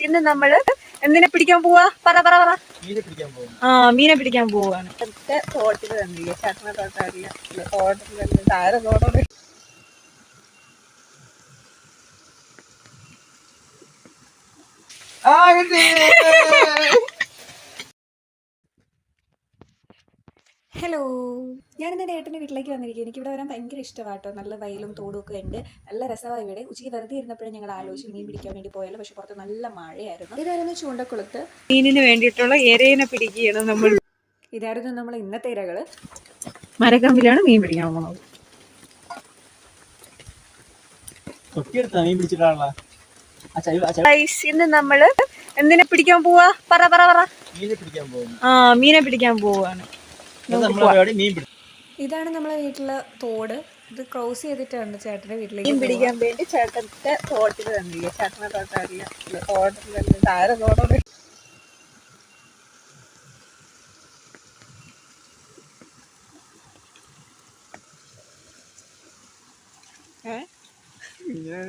ഇന്ന് നമ്മൾ എന്തിനെ പിടിക്കാൻ പോവാ? പറ പറ പറ. മീനെ പിടിക്കാൻ പോവാണ് ആ മീനെ പിടിക്കാൻ പോവാണ്. തോട്ടിൽ തന്നില്ല ചേട്ടനെ ഹലോ. ഞാനിന്ന് എന്റെ ഏട്ടന്റെ വീട്ടിലേക്ക് വന്നിരിക്കുക എനിക്ക് ഇവിടെ വരാൻ ഭയങ്കര ഇഷ്ടമാട്ടോ. നല്ല വയലും തോടും ഒക്കെ ഉണ്ട്. നല്ല രസമായി ഇവിടെ. ഉച്ചയ്ക്ക് വെറുതെ ഇരുന്നപ്പോഴും ഞങ്ങൾ ആലോചിച്ച് മീൻ പിടിക്കാൻ വേണ്ടി പോയാലും പക്ഷെ പുറത്ത് നല്ല മഴയായിരുന്നു. ഇതായിരുന്നു ചൂണ്ടക്കുളത്ത്. മീനിന് വേണ്ടിയിട്ടുള്ള എരയിനെ പിടിക്കുകയാണ് നമ്മൾ. ഇതായിരുന്നു നമ്മൾ ഇന്നത്തെ ഇരകൾ. മരക്കമ്പിലാണ് മീൻ പിടിക്കാൻ പോകുന്നത്. ഇന്ന് നമ്മൾ എന്തിനെ പിടിക്കാൻ പോവാ? പറ പറ പറ. മീനെ പിടിക്കാൻ പോകും ആ മീനെ പിടിക്കാൻ പോവാണ്. ഇതാണ് നമ്മളെ വീട്ടിലെ തോട്. ഇത് ക്രോസ് ചെയ്തിട്ടാണ് ചേട്ടന്റെ വീട്ടിലേക്ക് മീൻ പിടിക്കാൻ വേണ്ടി ചേട്ടന്റെ തോട്ടിൽ തന്നില്ല ചേട്ടനെ തോട്ടമില്ല തോട്ടിൽ തന്നെ താഴെ ഏഹ് ഏ?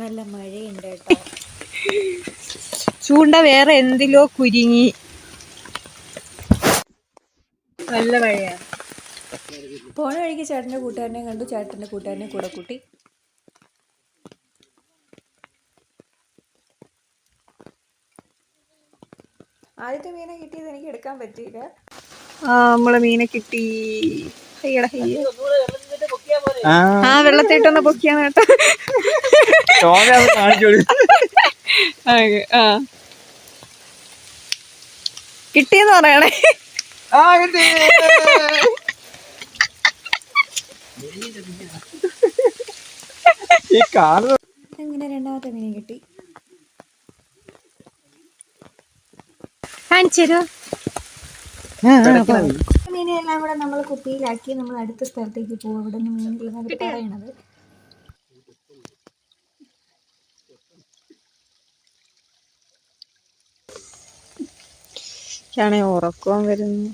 നല്ല മഴയുണ്ട് കേട്ടോ. ചൂണ്ട വേറെ എന്തിലോ കുരുങ്ങി. നല്ല മഴയാണ് പോണ വഴിക്ക് ചേട്ടന്റെ കൂട്ടുകാരനെ കണ്ടു ചേട്ടന്റെ കൂട്ടുകാരനെ കൂടെ കൂട്ടി. ആദ്യത്തെ മീനെ കിട്ടിയത് എനിക്ക് എടുക്കാൻ പറ്റിയില്ല. ആ നമ്മളെ മീനെ കിട്ടി. ഹയ്യടാ ഹയ്യ. ആ. വെള്ളത്തിട്ടൊന്ന് പൊക്കിയാണ് കേട്ടോ. ആ. കിട്ടിയെന്ന് പറയണേ. ആ കിട്ടി. ഈ കാറ് എങ്ങനെ രണ്ടാമത്തെ മീനെ കിട്ടി? കാണിച്ചരോ. മീനെല്ലാം കൂടെ നമ്മൾ കുപ്പിയിലാക്കി നമ്മൾ അടുത്ത സ്ഥലത്തേക്ക് പോകും ഇവിടെ നിന്ന് മീനില്ലെന്ന് പറയണത്. ാണ് ഉറക്കം വരുന്നു.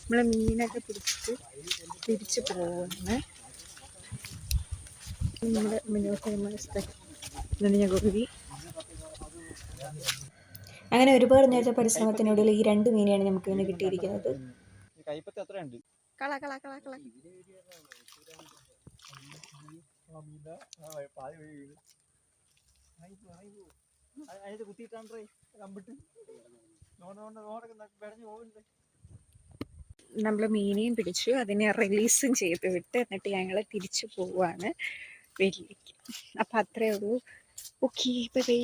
നമ്മളെ മീനൊക്കെ പിടിച്ചിട്ട് തിരിച്ചു പോകുന്നു നമ്മുടെ മനോഹരമായ സ്ഥലം കുരുവി അങ്ങനെ ഒരുപാട് നേരത്തെ പരിശ്രമത്തിനൊടുവിൽ ഈ രണ്ട് മീനെയാണ് നമുക്ക് ഇന്ന് കിട്ടിയിരിക്കുന്നത്. കള കള കള കള. അതിനകത്ത് കുത്തിയിട്ടാണ്ടേ കമ്പിട്ട് നമ്മൾ മീനെയും പിടിച്ചു അതിനെ റിലീസും ചെയ്ത് വിട്ട് എന്നിട്ട് ഞങ്ങൾ തിരിച്ചു പോവാണ് വീട്ടിലേക്ക്. അപ്പം അത്രേ ഉള്ളൂ. Okay bye